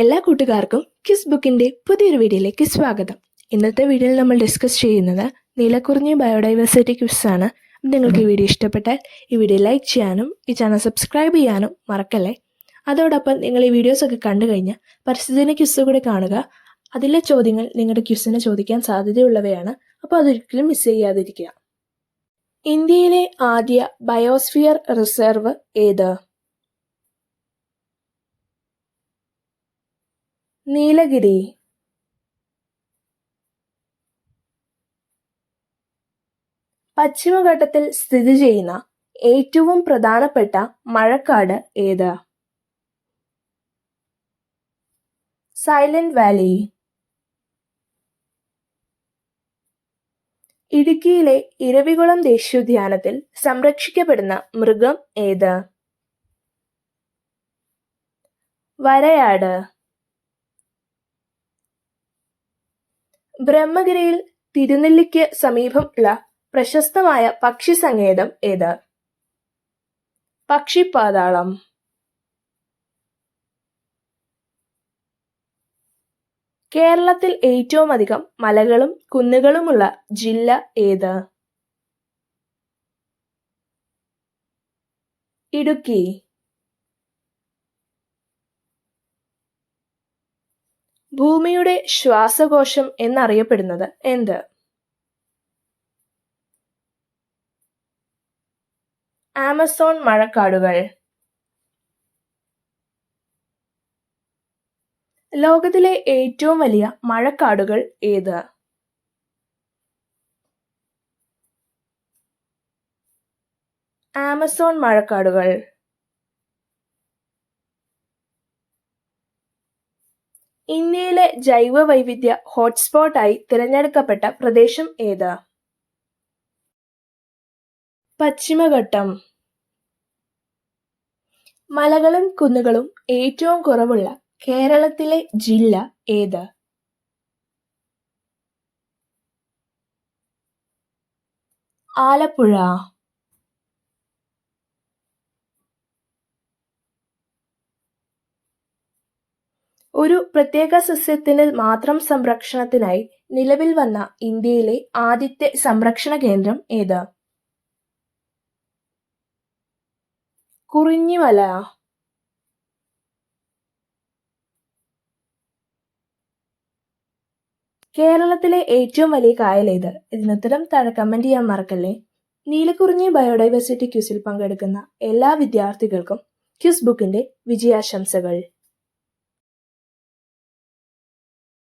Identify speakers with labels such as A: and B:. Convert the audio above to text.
A: എല്ലാ കൂട്ടുകാർക്കും കിസ് ബുക്കിന്റെ പുതിയൊരു വീഡിയോയിലേക്ക് സ്വാഗതം. ഇന്നത്തെ വീഡിയോയിൽ നമ്മൾ ഡിസ്കസ് ചെയ്യുന്നത് നീലക്കുറിഞ്ഞി ബയോഡൈവേഴ്സിറ്റി ക്വിസ് ആണ്. നിങ്ങൾക്ക് ഈ വീഡിയോ ഇഷ്ടപ്പെട്ടാൽ ഈ വീഡിയോ ലൈക്ക് ചെയ്യാനും ഈ ചാനൽ സബ്സ്ക്രൈബ് ചെയ്യാനും മറക്കല്ലേ? അതോടൊപ്പം നിങ്ങൾ ഈ വീഡിയോസ് ഒക്കെ കണ്ടു കഴിഞ്ഞാൽ പരിസ്ഥിതിനെ ക്വിസ് കൂടെ കാണുക. അതിലെ ചോദ്യങ്ങൾ നിങ്ങളുടെ ക്വിസിന് ചോദിക്കാൻ സാധ്യതയുള്ളവയാണ്. അപ്പോൾ അതൊരിക്കലും മിസ് ചെയ്യാതിരിക്കുക. ഇന്ത്യയിലെ ആദ്യ ബയോസ്ഫിയർ റിസർവ് ഏത്? നീലഗിരി. പശ്ചിമഘട്ടത്തിൽ സ്ഥിതി ചെയ്യുന്ന ഏറ്റവും പ്രധാനപ്പെട്ട മഴക്കാട് ഏത്? Silent valley. ഇടുക്കിയിലെ ഇരവികുളം ദേശീയോദ്യാനത്തിൽ സംരക്ഷിക്കപ്പെടുന്ന മൃഗം ഏത്? വരയാട്. ബ്രഹ്മഗിരിയിൽ തിരുനെല്ലിക്ക് സമീപം ഉള്ള പ്രശസ്തമായ പക്ഷി സങ്കേതം ഏത്? പക്ഷിപ്പാതാളം കേരളത്തിൽ ഏറ്റവും അധികം മലകളും കുന്നുകളുമുള്ള ജില്ല ഏത്? ഇടുക്കി. ഭൂമിയുടെ ശ്വാസകോശം എന്നറിയപ്പെടുന്നത് എന്ത്? ആമസോൺ മഴക്കാടുകൾ. ലോകത്തിലെ ഏറ്റവും വലിയ മഴക്കാടുകൾ ഏത്? ആമസോൺ മഴക്കാടുകൾ. ഇന്ത്യയിലെ ജൈവ വൈവിധ്യ ഹോട്ട്സ്പോട്ടായി തിരഞ്ഞെടുക്കപ്പെട്ട പ്രദേശം ഏത്? പശ്ചിമഘട്ടം. മലകളും കുന്നുകളും ഏറ്റവും കുറവുള്ള കേരളത്തിലെ ജില്ല ഏത്? ആലപ്പുഴ. ഒരു പ്രത്യേക സസ്യത്തിന് മാത്രം സംരക്ഷണത്തിനായി നിലവിൽ വന്ന ഇന്ത്യയിലെ ആദ്യത്തെ സംരക്ഷണ കേന്ദ്രം ഏത്? കുറിഞ്ഞിമല. കേരളത്തിലെ ഏറ്റവും വലിയ കായൽ ഏത്? ഇതിനുത്തരം താഴെ കമന്റ് ചെയ്യാൻ മറക്കല്ലേ. നീലക്കുറിഞ്ഞി ബയോഡൈവേഴ്സിറ്റി ക്യൂസിൽ പങ്കെടുക്കുന്ന എല്ലാ വിദ്യാർത്ഥികൾക്കും ക്യൂസ് ബുക്കിന്റെ വിജയാശംസകൾ.